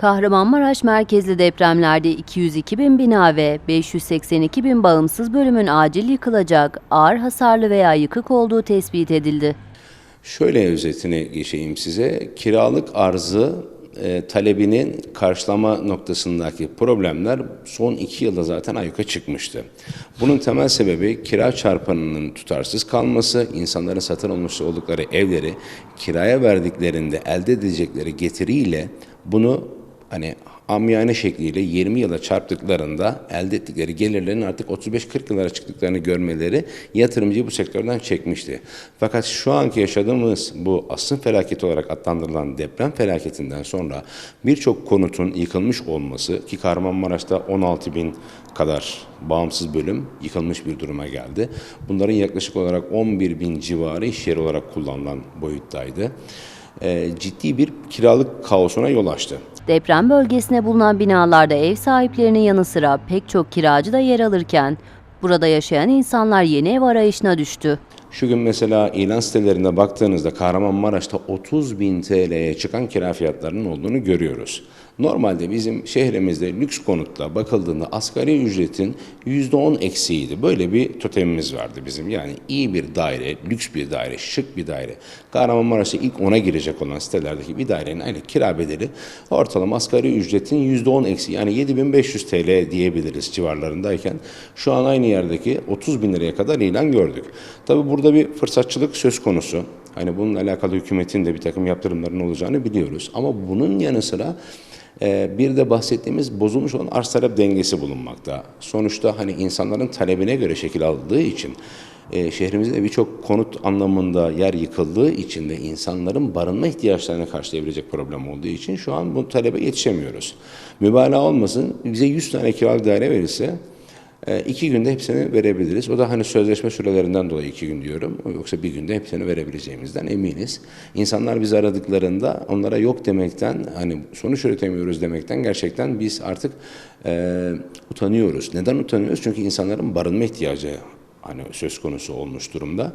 Kahramanmaraş merkezli depremlerde 202 bin bina ve 582 bin bağımsız bölümün acil yıkılacak, ağır hasarlı veya yıkık olduğu tespit edildi. Şöyle özetine geçeyim size. Kiralık arzı e, talebinin karşılama noktasındaki problemler son iki yılda zaten ayyuka çıkmıştı. Bunun temel sebebi kira çarpanının tutarsız kalması, insanların satın almış oldukları evleri kiraya verdiklerinde elde edecekleri getiriyle bunu hani amiyane şekliyle 20 yıla çarptıklarında elde ettikleri gelirlerin artık 35-40 yıllara çıktıklarını görmeleri yatırımcıyı bu sektörden çekmişti. Fakat şu anki yaşadığımız bu asrın felaketi olarak adlandırılan deprem felaketinden sonra birçok konutun yıkılmış olması ki Kahramanmaraş'ta 16 bin kadar bağımsız bölüm yıkılmış bir duruma geldi. Bunların yaklaşık olarak 11 bin civarı iş yeri olarak kullanılan boyuttaydı. Ee, ciddi bir kiralık kaosuna yol açtı. Deprem bölgesine bulunan binalarda ev sahiplerinin yanı sıra pek çok kiracı da yer alırken, burada yaşayan insanlar yeni ev arayışına düştü. Şu gün mesela ilan sitelerine baktığınızda Kahramanmaraş'ta 30 bin TL'ye çıkan kira fiyatlarının olduğunu görüyoruz. Normalde bizim şehrimizde lüks konutta bakıldığında asgari ücretin %10 eksiğiydi. Böyle bir totemimiz vardı bizim. Yani iyi bir daire, lüks bir daire, şık bir daire. Kahramanmaraş'ta ilk ona girecek olan sitelerdeki bir dairenin aynı kira bedeli ortalama asgari ücretin %10 eksiği yani 7500 TL diyebiliriz civarlarındayken şu an aynı yerdeki 30 bin liraya kadar ilan gördük. Tabi burada bir fırsatçılık söz konusu. Hani bununla alakalı hükümetin de bir takım yaptırımların olacağını biliyoruz. Ama bunun yanı sıra e, bir de bahsettiğimiz bozulmuş olan arz talep dengesi bulunmakta. Sonuçta hani insanların talebine göre şekil aldığı için e, şehrimizde birçok konut anlamında yer yıkıldığı için de insanların barınma ihtiyaçlarını karşılayabilecek problem olduğu için şu an bu talebe yetişemiyoruz. Mübalağa olmasın bize 100 tane kiralık daire verilse e, iki günde hepsini verebiliriz. O da hani sözleşme sürelerinden dolayı iki gün diyorum. Yoksa bir günde hepsini verebileceğimizden eminiz. İnsanlar bizi aradıklarında onlara yok demekten hani sonuç üretemiyoruz demekten gerçekten biz artık e, utanıyoruz. Neden utanıyoruz? Çünkü insanların barınma ihtiyacı hani söz konusu olmuş durumda.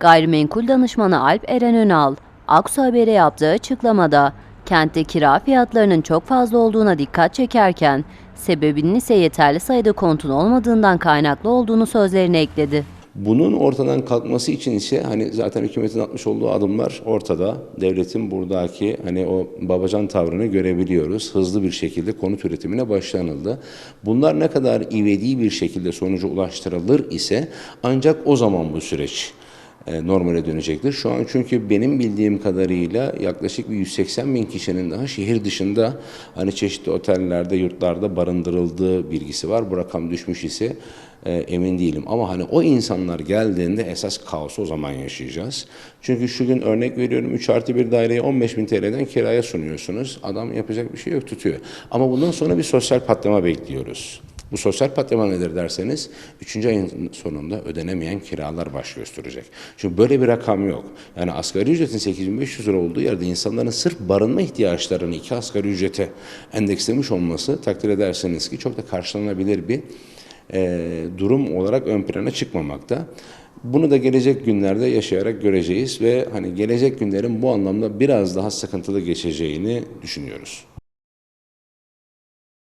Gayrimenkul danışmanı Alp Eren Önal, Aksu Haber'e yaptığı açıklamada, kentte kira fiyatlarının çok fazla olduğuna dikkat çekerken, sebebinin ise yeterli sayıda kontun olmadığından kaynaklı olduğunu sözlerine ekledi. Bunun ortadan kalkması için ise hani zaten hükümetin atmış olduğu adımlar ortada. Devletin buradaki hani o babacan tavrını görebiliyoruz. Hızlı bir şekilde konut üretimine başlanıldı. Bunlar ne kadar ivedi bir şekilde sonuca ulaştırılır ise ancak o zaman bu süreç normale dönecektir. Şu an çünkü benim bildiğim kadarıyla yaklaşık bir 180 bin kişinin daha şehir dışında hani çeşitli otellerde, yurtlarda barındırıldığı bilgisi var. Bu rakam düşmüş ise e, emin değilim. Ama hani o insanlar geldiğinde esas kaosu o zaman yaşayacağız. Çünkü şu gün örnek veriyorum 3 artı bir daireyi 15 bin TL'den kiraya sunuyorsunuz. Adam yapacak bir şey yok tutuyor. Ama bundan sonra bir sosyal patlama bekliyoruz. Bu sosyal patlama nedir derseniz 3. ayın sonunda ödenemeyen kiralar baş gösterecek. Çünkü böyle bir rakam yok. Yani asgari ücretin 8500 lira olduğu yerde insanların sırf barınma ihtiyaçlarını iki asgari ücrete endekslemiş olması takdir ederseniz ki çok da karşılanabilir bir e, durum olarak ön plana çıkmamakta. Bunu da gelecek günlerde yaşayarak göreceğiz ve hani gelecek günlerin bu anlamda biraz daha sıkıntılı geçeceğini düşünüyoruz.